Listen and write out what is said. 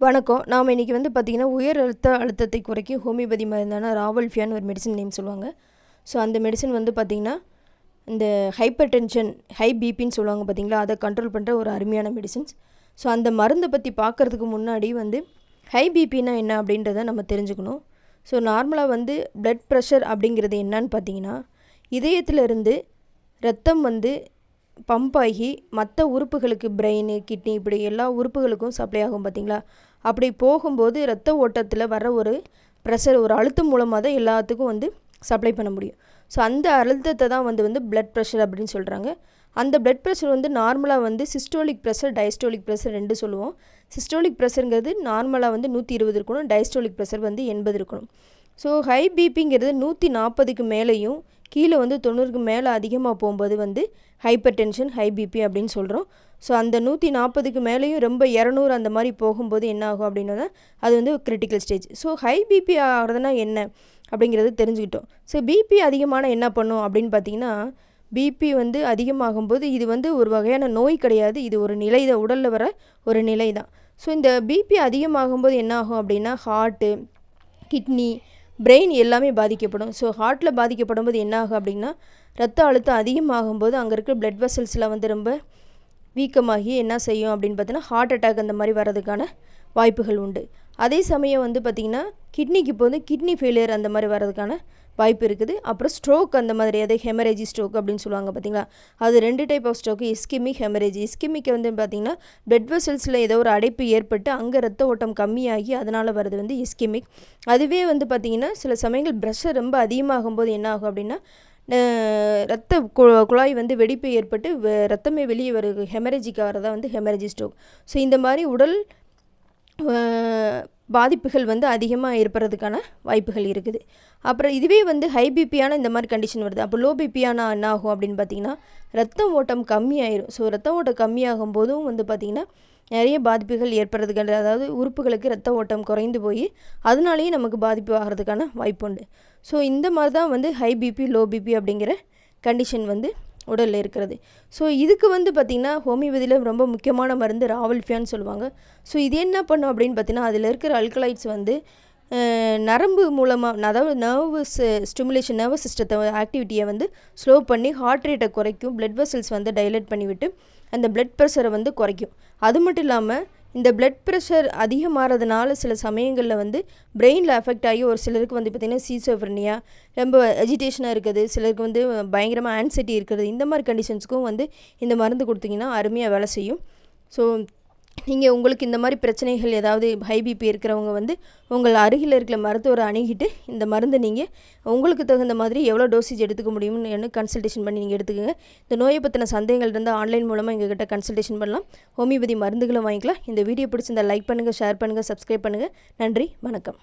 வணக்கம். நாம் இன்றைக்கி வந்து பார்த்திங்கன்னா உயர் ரத்த அழுத்தத்தை குறைக்கும் ஹோமியோபதி மருந்தான ராவல்ஃபியான்னு ஒரு மெடிசன் நேம் சொல்லுவாங்க. ஸோ அந்த மெடிசன் வந்து பார்த்திங்கன்னா இந்த ஹைப்பர் டென்ஷன் ஹை பிபின்னு சொல்லுவாங்க பார்த்தீங்களா அதை கண்ட்ரோல் பண்ணுற ஒரு அருமையான மெடிசன்ஸ் ஸோ அந்த மருந்தை பற்றி பார்க்குறதுக்கு முன்னாடி வந்து ஹை பிபின்னா என்ன அப்படின்றத நம்ம தெரிஞ்சுக்கணும். ஸோ நார்மலாக வந்து பிளட் ப்ரெஷர் அப்படிங்கிறது என்னன்னு பார்த்தீங்கன்னா இதயத்திலிருந்து ரத்தம் வந்து பம்ப் ஆகி மற்ற உறுப்புகளுக்கு பிரெயின் கிட்னி இப்படி எல்லா உறுப்புகளுக்கும் சப்ளை ஆகும் பார்த்தீங்களா? அப்படி போகும்போது ரத்த ஓட்டத்தில் வர ஒரு ப்ரெஷர் ஒரு அழுத்தம் மூலமாக தான் எல்லாத்துக்கும் வந்து சப்ளை பண்ண முடியும். ஸோ அந்த அழுத்தத்தை தான் வந்து வந்து பிளட் ப்ரெஷர் அப்படின்னு சொல்கிறாங்க அந்த பிளட் ப்ரெஷர் வந்து நார்மலாக வந்து சிஸ்டோலிக் ப்ரெஷர் டயஸ்டோலிக் ப்ரெஷர் ரெண்டு சொல்லுவோம். சிஸ்டோலிக் ப்ரெஷருங்கிறது நார்மலாக வந்து நூற்றி இருபது இருக்கணும் டயஸ்டோலிக் ப்ரெஷர் வந்து எண்பது இருக்கணும். ஸோ ஹை பிபிங்கிறது நூற்றி நாற்பதுக்கு மேலேயும் கீழே வந்து தொண்ணூறுக்கு மேலே அதிகமாக போகும்போது வந்து ஹைப்பர் டென்ஷன் ஹை பிபி அப்படின்னு சொல்கிறோம் ஸோ அந்த நூற்றி நாற்பதுக்கு மேலேயும் ரொம்ப இரநூறு அந்த மாதிரி போகும்போது என்ன ஆகும் அப்படின்னா அது வந்து critical stage so high BP ஆகிறதுனா என்ன அப்படிங்கிறது தெரிஞ்சுக்கிட்டோம். ஸோ பிபி அதிகமான என்ன பண்ணும் அப்படின்னு பார்த்தீங்கன்னா பிபி வந்து அதிகமாகும்போது இது வந்து ஒரு வகையான நோய் கிடையாது. இது ஒரு நிலை தான் உடலில் வர ஒரு நிலை தான். ஸோ இந்த பிபி அதிகமாகும்போது என்ன ஆகும் அப்படின்னா ஹார்ட்டு கிட்னி பிரெயின் எல்லாமே பாதிக்கப்படும். ஸோ ஹார்ட்டில் பாதிக்கப்படும் போது என்ன ஆகும் அப்படின்னா ரத்த அழுத்தம் அதிகமாகும்போது அங்கே இருக்கிற பிளட் வெசல்ஸில் வந்து ரொம்ப வீக்கமாகி என்ன செய்யும் அப்படின்னு பார்த்தீங்கன்னா ஹார்ட் அட்டாக் அந்த மாதிரி வர்றதுக்கான வாய்ப்புகள் உண்டு. அதே சமயம் வந்து பார்த்திங்கன்னா கிட்னிக்கு இப்போ வந்து கிட்னி ஃபெயிலியர் அந்த மாதிரி வர்றதுக்கான வாய்ப்பு இருக்குது. அப்புறம் ஸ்ட்ரோக் அந்த மாதிரி அதே ஹெமரேஜி ஸ்ட்ரோக் அப்படின்னு சொல்லுவாங்க பார்த்தீங்களா? அது ரெண்டு type of stroke ischaemic haemorrhagic ischaemic வந்து பார்த்திங்கன்னா பிளட் வெசல்ஸில் ஏதோ ஒரு அடைப்பு ஏற்பட்டு அங்கே ரத்த ஓட்டம் கம்மியாகி அதனால் வர்றது வந்து இஸ்கிமிக் அதுவே வந்து பார்த்திங்கன்னா சில சமயங்கள் ப்ரெஷர் ரொம்ப அதிகமாகும் போது என்ன ஆகும் அப்படின்னா ரத்த குழாய் வந்து வெடிப்பு ஏற்பட்டு ரத்தமே வெளியே வருது ஹெமரேஜிக்கு வரதான் வந்து ஹெமரேஜி ஸ்ட்ரோக் ஸோ இந்த மாதிரி உடல் பாதிப்புகள் வந்து அதிகமாக ஏற்படுறதுக்கான வாய்ப்புகள் இருக்குது. அப்புறம் இதுவே வந்து ஹை பிபியான இந்த மாதிரி கண்டிஷன் வருது. அப்போ லோ பிபியானா என்ன ஆகும் அப்படின்னு பார்த்தீங்கன்னா ரத்த ஓட்டம் கம்மியாயிரும். ஸோ ரத்த ஓட்டம் கம்மியாகும் போதும் வந்து பார்த்திங்கன்னா நிறைய பாதிப்புகள் ஏற்படுறதுக்கான அதாவது உறுப்புகளுக்கு ரத்த ஓட்டம் குறைந்து போய் அதனாலேயே நமக்கு பாதிப்பு ஆகிறதுக்கான வாய்ப்பு உண்டு. ஸோ இந்த மாதிரி தான் வந்து ஹை பிபி லோ பிபி அப்படிங்கிற கண்டிஷன் வந்து உடலில் இருக்கிறது. ஸோ இதுக்கு வந்து பார்த்திங்கன்னா ஹோமியோபதியில் ரொம்ப முக்கியமான மருந்து ராவல்ஃபியான்னு சொல்லுவாங்க. ஸோ இது என்ன பண்ணும் அப்படின்னு பார்த்திங்கன்னா அதில் இருக்கிற அல்கலைட்ஸ் வந்து நரம்பு மூலமாக அதாவது நர்வஸ் ஸ்டிமுலேஷன் நர்வஸ் சிஸ்டத்தை ஆக்டிவிட்டியை வந்து ஸ்லோ பண்ணி ஹார்ட் ரேட்டை குறைக்கும். பிளட் வெசல்ஸ் வந்து டைலட் பண்ணிவிட்டு அந்த பிளட் ப்ரெஷரை வந்து குறைக்கும். அது மட்டும் இல்லாமல் இந்த பிளட் ப்ரெஷர் அதிகமாகிறதுனால சில சமயங்களில் வந்து பிரெயினில் அஃபெக்ட் ஆகி ஒரு சிலருக்கு வந்து பார்த்திங்கன்னா சீசோஃப்ரனியா ரொம்ப எஜிடேஷனாக இருக்குது. சிலருக்கு வந்து பயங்கரமாக ஆன்சைட்டி இருக்கிறது இந்த மாதிரி கண்டிஷன்ஸுக்கும் வந்து இந்த மருந்து கொடுத்திங்கன்னா அருமையாக வேலை செய்யும். ஸோ நீங்கள் உங்களுக்கு இந்த மாதிரி பிரச்சனைகள் ஏதாவது ஹைபிபி இருக்கிறவங்க வந்து உங்கள் அருகில் இருக்கிற மருத்துவரை அணுகிட்டு இந்த மருந்தை நீங்கள் உங்களுக்கு தகுந்த மாதிரி எவ்வளோ டோசேஜ் எடுத்துக்க முடியும்னு கன்சல்டேஷன் பண்ணி நீங்கள் எடுத்துக்கோங்க. இந்த நோயை பற்றின சந்தேகங்கள் இருந்தால் ஆன்லைன் மூலமாக எங்ககிட்ட கன்சல்டேஷன் பண்ணலாம். ஹோமியோபதி மருந்துகளும் வாங்கிக்கலாம். இந்த வீடியோ பிடிச்சிருந்தால் லைக் பண்ணுங்கள் ஷேர் பண்ணுங்கள் சப்ஸ்கிரைப் பண்ணுங்கள் நன்றி வணக்கம்.